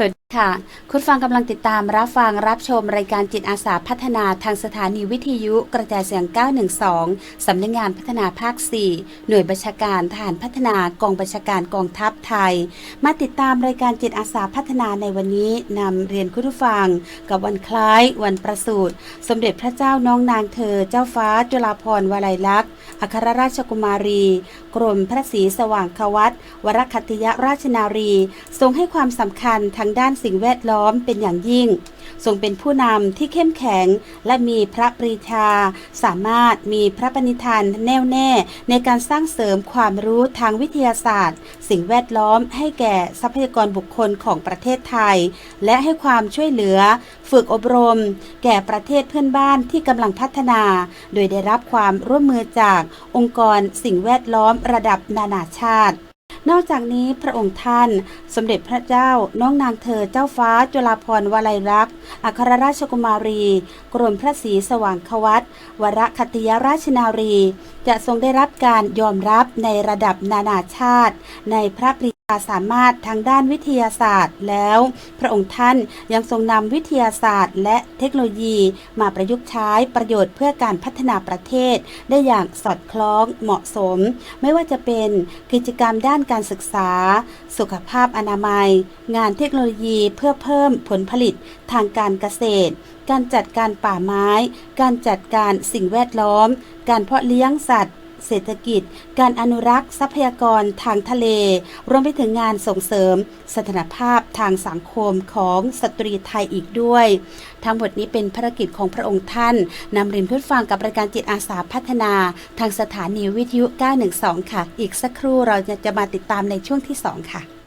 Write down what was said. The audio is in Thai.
สวัสดีค่ะ คุณฟังกำลังติดตามรับฟังรับชมรายการจิตอาสาพัฒนาทางสถานีวิทยุกระจายเสียง 912 สำนักงานพัฒนาภาค 4 หน่วยบัญชาการทหารพัฒนากองบัญชาการกองทัพไทย มาติดตามรายการจิตอาสาพัฒนาในวันนี้นำเรียนคุณผู้ฟัง กับวันคล้ายวันประสูติสมเด็จพระเจ้าน้องนางเธอ เจ้าฟ้าจุฬาภรณ์วลัยลักษณ์ อัครราชกุมารี กรมพระศรีสว่างควัตวรคัติยราชนารี ทรงให้ความสำคัญทางด้านสิ่งแวดล้อมเป็นอย่างยิ่ง ทรงเป็นผู้นำที่เข้มแข็ง และมีพระปรีชา สามารถมีพระปณิธานแน่วแน่ ในการสร้างเสริมความรู้ทางวิทยาศาสตร์ สิ่งแวดล้อมให้แก่ทรัพยากรบุคคลของประเทศไทย และให้ความช่วยเหลือ ฝึกอบรม แก่ประเทศเพื่อนบ้านที่กำลังพัฒนา โดยได้รับความร่วมมือจากองค์กรสิ่งแวดล้อมระดับนานาชาติ นอกจากนี้พระองค์ท่าน สมเด็จพระเจ้า น้องนางเธอเจ้าฟ้าจุฬาภรณ์วลัยลักษณ์ อัครราชกุมารี กรมพระศรีสว่างควัตวรคติยราชนารี จะทรงได้รับการยอมรับในระดับนานาชาติ ในพระปรีชา สามารถทางด้านวิทยาศาสตร์แล้ว พระองค์ท่านยังทรงนำวิทยาศาสตร์ และเทคโนโลยีมาประยุกต์ใช้ประโยชน์เพื่อการพัฒนาประเทศ ได้อย่างสอดคล้องเหมาะสม ไม่ว่าจะเป็นกิจกรรมด้านการศึกษา สุขภาพอนามัย งานเทคโนโลยีเพื่อเพิ่มผลผลิตทางการเกษตร การจัดการป่าไม้ การจัดการสิ่งแวดล้อม การเพาะเลี้ยงสัตว์ เศรษฐกิจ การอนุรักษ์ทรัพยากรทางทะเล รวมไปถึงงานส่งเสริมสถานภาพทางสังคมของสตรีไทยอีกด้วย ทั้งหมดนี้เป็นภารกิจของพระองค์ท่านนำเรียนเพื่อฟังกับรายการจิตอาสาพัฒนา ทางสถานีวิทยุ 912 ค่ะ อีกสักครู่เราจะจะมาติดตามในช่วงที่ 2 ค่ะ